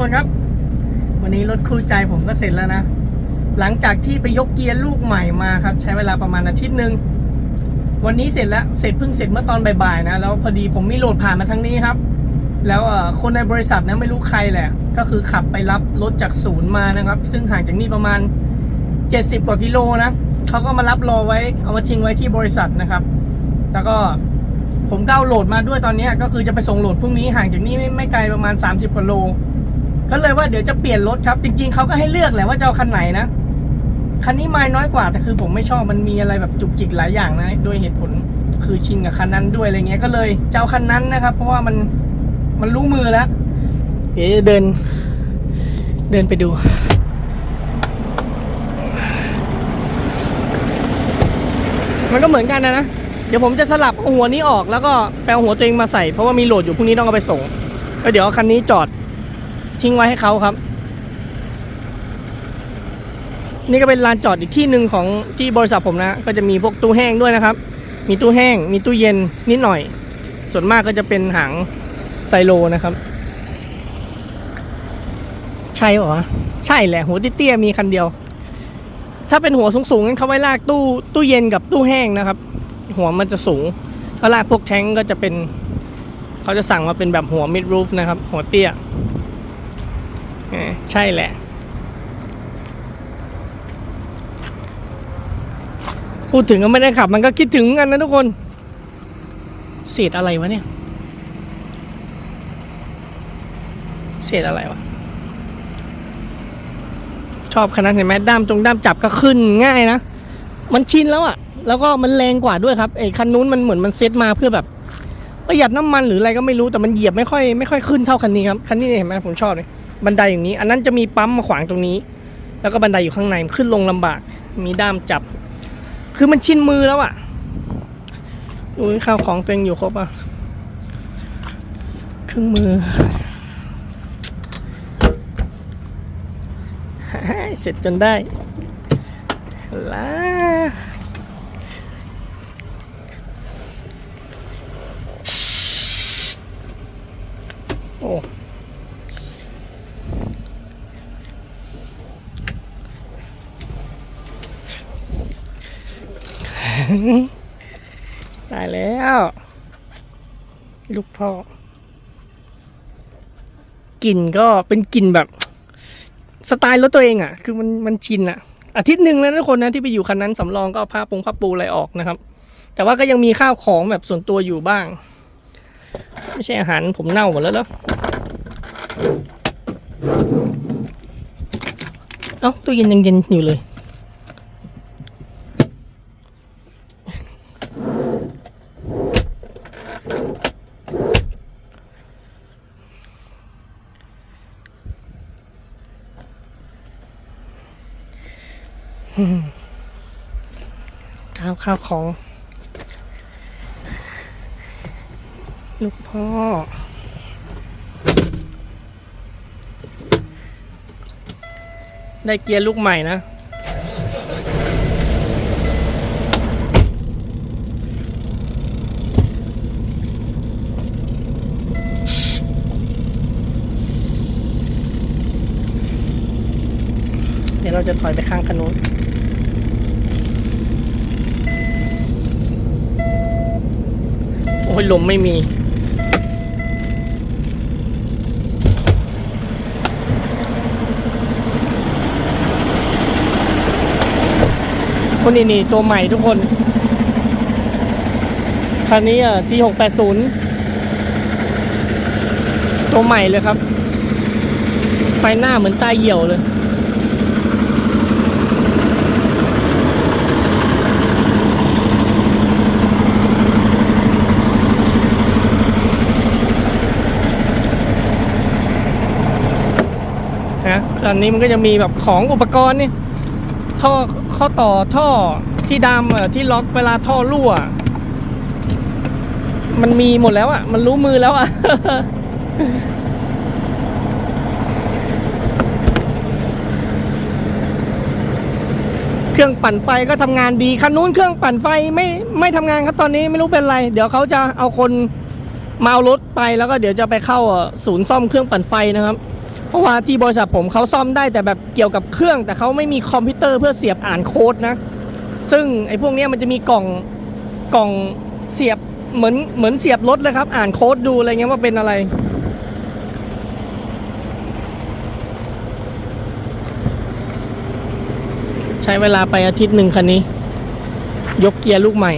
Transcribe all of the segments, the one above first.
คนครับ วันนี้รถคู่ใจผมก็เสร็จแล้วนะ หลังจากที่ไปยกเกียร์ลูกใหม่มาครับ ใช้เวลาประมาณอาทิตย์หนึ่งวันนี้เสร็จแล้วเสร็จเพิ่งเสร็จเมื่อตอนบ่ายๆนะแล้วพอดีผมมีโหลดผ่านมาทางนี้ครับ แล้วอ่อคนในบริษัทนะไม่รู้ใครแหละ ก็คือขับไปรับรถจากศูนย์มานะครับ ซึ่งห่างจากนี่ประมาณ 70 กว่ากิโลนะเขาก็มารับรอไว้เอามาทิ้งไว้ที่บริษัทนะครับ แล้วก็ผมก็เอาโหลดมาด้วยตอนนี้ก็คือจะไปส่งโหลดพรุ่งนี้ห่างจากนี่ไม่ไม่ไกลประมาณ 30กว่าโล ก็เลยว่าเดี๋ยวจะเปลี่ยนรถครับ จริง ๆเขาก็ให้เลือกแหละว่าจะเอาคันไหนนะคันนี้ไม้น้อยกว่าแต่คือผมไม่ชอบมันมีอะไรแบบจุกจิกหลายอย่างนะโดยเหตุผลคือชินกับคันนั้นด้วยอะไรเงี้ยก็เลยจะเอาคันนั้นนะครับ เพราะว่ามันมันรู้มือแล้ว เดี๋ยวจะเดิน เดินไปดูมันก็เหมือนกันนะนะ เดี๋ยวผมจะสลับหัวนี้ออกแล้วก็ไปเอาหัวตัวเองมาใส่เพราะว่ามีโหลดอยู่พรุ่งนี้ต้องเอาไปส่ง แล้วเดี๋ยวคันนี้จอด ทิ้งไว้ให้เขาครับ นี่ก็เป็นลานจอดอีกที่หนึ่งของที่บริษัทผมนะ ก็จะมีพวกตู้แห้งด้วยนะครับ มีตู้แห้ง มีตู้เย็นนิดหน่อย ส่วนมากก็จะเป็นหางไซโลนะครับ ใช่หรอใช่แหละ หัวเตี้ยๆมีคันเดียว ถ้าเป็นหัวสูงๆงั้นเขาไว้ลากตู้ตู้เย็นกับตู้แห้งนะครับ หัวมันจะสูงถ้าลากพวกแท้งก็จะเป็น เขาจะสั่งมาเป็นแบบหัว mid roof นะครับ หัวเตี้ย ใช่แหละ พูดถึงก็ไม่ได้ขับ มันก็คิดถึงกันนะทุกคนเศษอะไรวะเนี่ยเศษอะไรวะ ชอบขนาดเห็นไหมด้ามจงด้ามจับก็ขึ้นง่ายนะ มันชินแล้วอะ่ะ แล้วก็มันแรงกว่าด้วยครับไอ้คันนู้นมันเหมือนมันเซ็ตมาเพื่อแบบประหยัดน้ำมันหรืออะไรก็ไม่รู้แต่มันเหยียบไม่ค่อยไม่ค่อยขึ้นเท่าคันนี้ครับ คันนี้เห็นไหมผมชอบเลย บันไดอย่างนี้ อันนั้นจะมีปั๊มมาขวางตรงนี้ แล้วก็บันไดอยู่ข้างในขึ้นลงลำบาก มีด้ามจับ คือมันชินมือแล้วอะ่ะดูข้าวของตัวเองอยู่ครบอะเครื่องมือเสร็จจนได้ลาโอ้ ตายแล้ว ลูกพ่อกลิ่นก็เป็นกลิ่นแบบ สไตล์รถตัวเองอะ คือมันมันชินอะ อาทิตย์หนึ่งแล้วนะทุกคนนะที่ไปอยู่คันนั้นสำรองก็เอาผ้าปงผ้าปูอะไรออกนะครับ แต่ว่าก็ยังมีข้าวของแบบส่วนตัวอยู่บ้าง ไม่ใช่อาหารผมเน่าหมดแล้วเหรอเอ้าตู้เย็นยังเย็นอยู่เลย ข้าวข้าวของ ลูกพ่อ ได้เกียร์ลูกใหม่นะ จะถอยไปข้างคันนู้นโอ้ยลมไม่มีคนนี้นี่ตัวใหม่ทุกคน คันนี้อะ G680 ตัวใหม่เลยครับ ไฟหน้าเหมือนตาเหี่ยวเลย ตอนนี้มันก็จะมีแบบของอุปกรณ์นี่ท่อข้อต่อท่อที่ดามที่ล็อกเวลาท่อรั่ว มันมีหมดแล้วอะ มันรู้มือแล้วอะเครื่องปั่นไฟก็ทำงานดีคันนู้นเครื่องปั่นไฟไม่ไม่ทำงานครับตอนนี้ไม่รู้เป็นไร เดี๋ยวเขาจะเอาคนมาเอารถไปแล้วก็เดี๋ยวจะไปเข้าศูนย์ซ่อมเครื่องปั่นไฟนะครับ เพราะว่าที่บริษัทผมเขาซ่อมได้แต่แบบเกี่ยวกับเครื่อง แต่เขาไม่มีคอมพิวเตอร์เพื่อเสียบอ่านโค้ดนะ ซึ่งไอ้พวกนี้มันจะมีกล่องกล่องเสียบเหมือนเหมือนเสียบรถเลยครับ อ่านโค้ดดูอะไรเงี้ยว่าเป็นอะไร ใช้เวลาไปอาทิตย์หนึ่งคันนี้ ยกเกียร์ลูกใหม่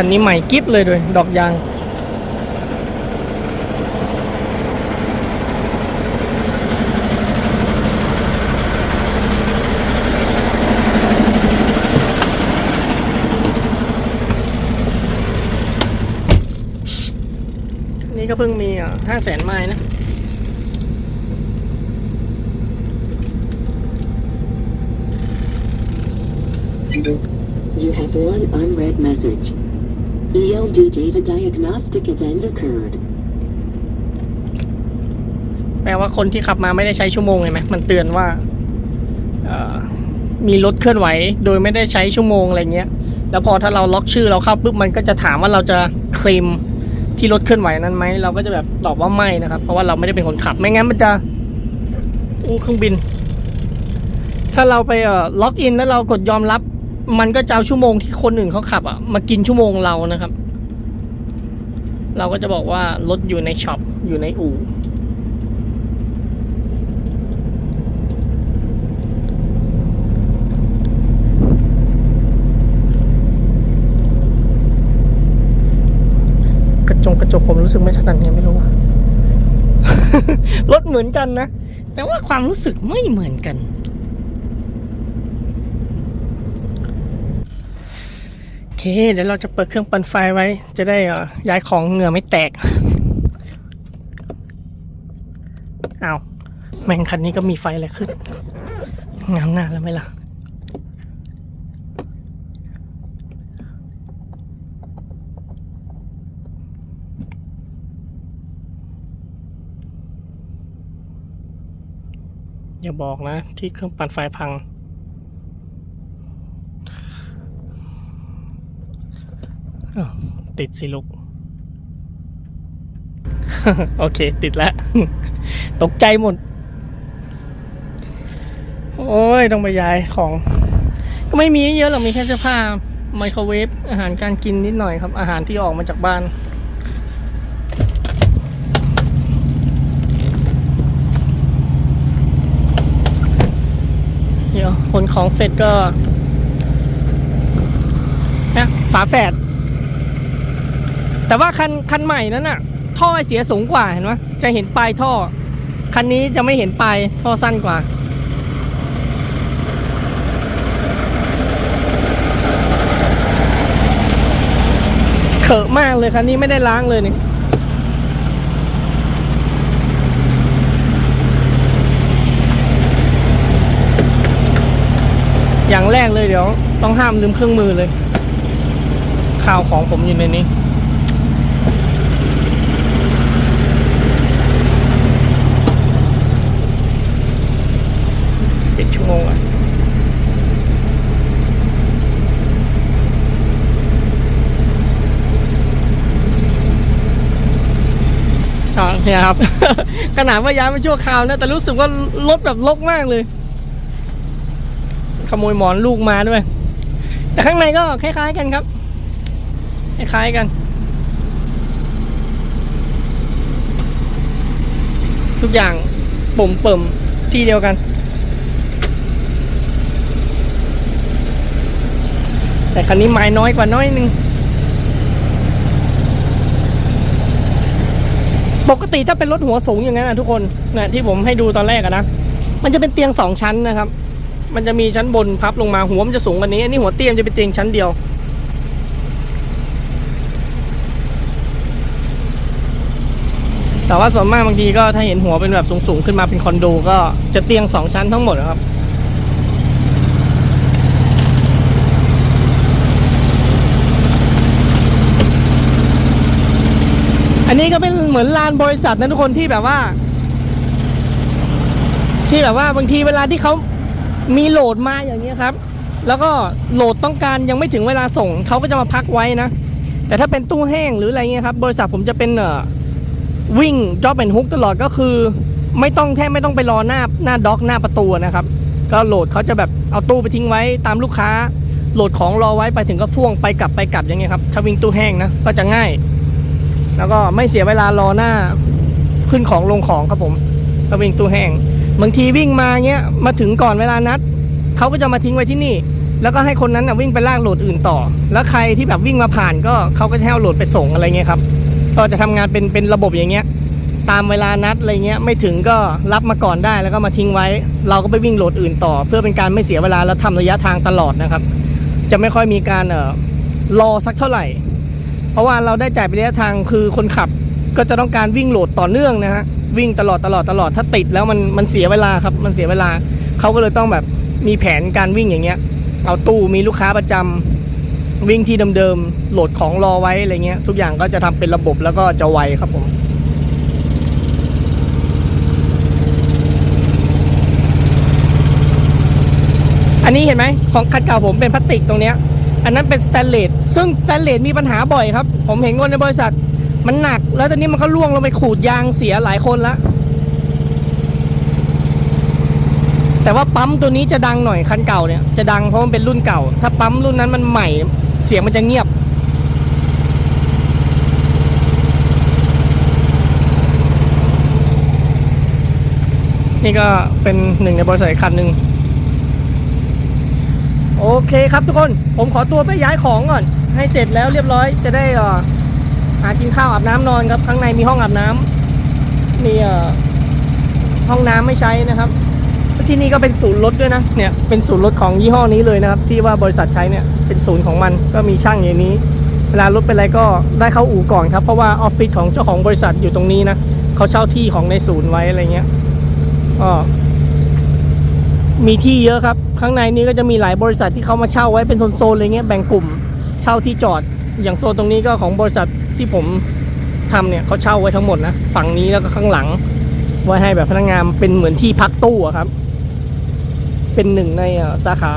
คันนี้ใหม่กิฟเลยด้วย ดอกยางนี่ก็เพิ่งมีอะห้าแสนไม้นะ You have one unread message. ELD data diagnostic event occurred. แปลว่าคนที่ขับมาไม่ได้ใช้ชั่วโมงเลยไหมมันเตือนว่าเอ่อมีรถเคลื่อนไหว โดยไม่ได้ใช้ชั่วโมงอะไรเงี้ย แล้วพอถ้าเราล็อกชื่อเราเข้าปุ๊บมันก็จะถามว่าเราจะเคลมที่รถเคลื่อนไหวนั้นไหมเราก็จะแบบตอบว่าไม่นะครับ เพราะว่าเราไม่ได้เป็นคนขับ ไม่งั้นมันจะอู้เครื่องบิน ถ้าเราไปเอ่อล็อกอินแล้วเรากดยอมรับ มันก็จะเอาชั่วโมงที่คนอื่นเขาขับอะมากินชั่วโมงเรานะครับ เราก็จะบอกว่ารถอยู่ในช็อปอยู่ในอู่กระจงกระจกผมรู้สึกไม่ถนัดไงไม่รู้รถเหมือนกันนะ แต่ว่าความรู้สึกไม่เหมือนกัน โอ เค เดี๋ยวเราจะเปิดเครื่องปั่นไฟไว้ จะได้ย้ายของเหงื่อไม่แตก เอาแม่งคันนี้ก็มีไฟอะไรขึ้น งามหน้าแล้วไหมล่ะ อย่าบอกนะ ที่เครื่องปั่นไฟพัง อ้าว ติดสิลูก โอเค ติดแล้ว ตกใจหมด โอ้ย ต้องไปย้ายของ ก็ไม่มีเยอะหรอกมีแค่เสื้อผ้าไมโครเวฟอาหารการกินนิดหน่อยครับ อาหารที่ออกมาจากบ้านเดี๋ยวขนของเสร็จก็นะฝาแฝด แต่ว่าคันคันใหม่นั้นน่ะท่อเสียสูงกว่าเห็นไหมจะเห็นปลายท่อ คันนี้จะไม่เห็นปลายท่อสั้นกว่าเขอะมากเลยคันนี้ไม่ได้ล้างเลยนี่อย่างแรกเลยเดี๋ยว ต้องห้ามลืมเครื่องมือเลยข่าวของผมอยู่ในนี้ เจ็ดชั่วโมงอะเนี่ยครับ ขนาดว่าย้ายมาชั่วคราวนะ แต่รู้สึกว่ารถแบบลกมากเลย ขโมยหมอนลูกมาด้วย แต่ข้างในก็คล้ายๆกันครับ คล้ายๆกัน ทุกอย่างปุ่มเปิ่มที่เดียวกัน แต่คันนี้ไม้น้อยกว่าน้อยนึง ปกติถ้าเป็นรถหัวสูงอย่างนั้นนะทุกคนนะที่ผมให้ดูตอนแรกอะนะมันจะเป็นเตียงสองชั้นนะครับ มันจะมีชั้นบนพับลงมาหัวมันจะสูงกว่านี้อันนี้หัวเตียงจะเป็นเตียงชั้นเดียวแต่ว่าส่วนมากบางทีก็ถ้าเห็นหัวเป็นแบบสูงๆ ขึ้นมาเป็นคอนโดก็จะเตียงสองชั้นทั้งหมดครับ อันนี้ก็เป็นเหมือนลานบริษัทนะทุกคนที่แบบว่า ที่แบบว่าบางทีเวลาที่เขามีโหลดมาอย่างเงี้ยครับ แล้วก็โหลดต้องการยังไม่ถึงเวลาส่งเขาก็จะมาพักไว้นะ แต่ถ้าเป็นตู้แห้งหรืออะไรเงี้ยครับ บริษัทผมจะเป็นเอ่อวิ่ง drop and hook ตลอดก็คือ ไม่ต้องแทบไม่ต้องไปรอหน้าหน้าด็อกหน้าประตูนะครับ ก็โหลดเขาจะแบบเอาตู้ไปทิ้งไว้ตามลูกค้า โหลดของรอไว้ไปถึงก็พ่วงไปกลับไปกลับอย่างเงี้ยครับถ้าวิ่งตู้แห้งนะก็จะง่าย แล้วก็ไม่เสียเวลารอหน้าขึ้นของลงของครับผมถ้าวิ่งตู้แห้งบางทีวิ่งมาเงี้ยมาถึงก่อนเวลานัดเขาก็จะมาทิ้งไว้ที่นี่ แล้วก็ให้คนนั้นนะวิ่งไปลากโหลดอื่นต่อ แล้วใครที่แบบวิ่งมาผ่านก็เขาก็จะให้เอาโหลดไปส่งอะไรเงี้ยครับก็จะทำงานเป็นเป็นระบบอย่างเงี้ย ตามเวลานัดอะไรเงี้ยไม่ถึงก็รับมาก่อนได้แล้วก็มาทิ้งไว้ เราก็ไปวิ่งโหลดอื่นต่อ เพื่อเป็นการไม่เสียเวลาแล้วทำระยะทางตลอดนะครับ จะไม่ค่อยมีการเอ่อรอสักเท่าไหร่ ราะว่าเราได้จ่ายไประยะทางคือคนขับก็จะต้องการวิ่งโหลดต่อเนื่องนะฮะวิ่งตลอดตลอดตลอดถ้าติดแล้วมันมันเสียเวลาครับมันเสียเวลาเขาก็เลยต้องแบบมีแผนการวิ่งอย่างเงี้ย เอาตู้มีลูกค้าประจำวิ่งที่เดิมๆโหลดของรอไว้อะไรเงี้ย ทุกอย่างก็จะทำเป็นระบบแล้วก็จะไวครับผมอันนี้เห็นไหมของคันเก่าผมเป็นพลาสติกตรงเนี้ยอันนั้นเป็นสแตนเลส ซึ่งสแตนเลสมีปัญหาบ่อยครับ ผมเห็นคนในบริษัทมันหนัก แล้วตอนนี้มันก็ล่วงลงไปขูดยางเสียหลายคนละแต่ว่าปั๊มตัวนี้จะดังหน่อยคันเก่าเนี่ยจะดังเพราะมันเป็นรุ่นเก่า ถ้าปั๊มรุ่นนั้นมันใหม่ เสียงมันจะเงียบ นี่ก็เป็นหนึ่งในบริษัทคันหนึ่งโอเคครับทุกคน ผมขอตัวไปย้ายของก่อน ให้เสร็จแล้วเรียบร้อยจะได้หากินข้าวอาบน้ำนอนครับ ข้างในมีห้องอาบน้ำมีห้องน้ำไม่ใช้นะครับที่นี่ก็เป็นศูนย์รถด้วยนะเนี่ยเป็นศูนย์รถของยี่ห้อนี้เลยนะครับ ที่ว่าบริษัทใช้เนี่ยเป็นศูนย์ของมันก็มีช่างอย่างนี้ เวลารถเป็นอะไรก็ได้เข้าอู่ก่อนครับ เพราะว่าออฟฟิศของเจ้าของบริษัทอยู่ตรงนี้นะเขาเช่าที่ของในศูนย์ไว้อะไรเงี้ยก็มีที่เยอะครับ ข้างในนี้ก็จะมีหลายบริษัทที่เขามาเช่าไว้เป็นโซนๆอะไรเงี้ยแบ่งกลุ่ม เช่าที่จอดอย่างโซนตรงนี้ก็ของบริษัทที่ผมทำเนี่ยเขาเช่าไว้ทั้งหมดนะฝั่งนี้แล้วก็ข้างหลัง ไว้ให้แบบพนักงานเป็นเหมือนที่พักตู้อะครับ เป็นหนึ่งในสาขา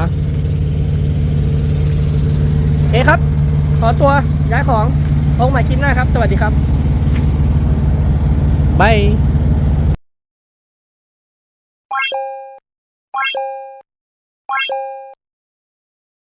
โอครับ ขอตัวย้ายของพบใหม่คลิปหน้าครับ สวัสดีครับบาย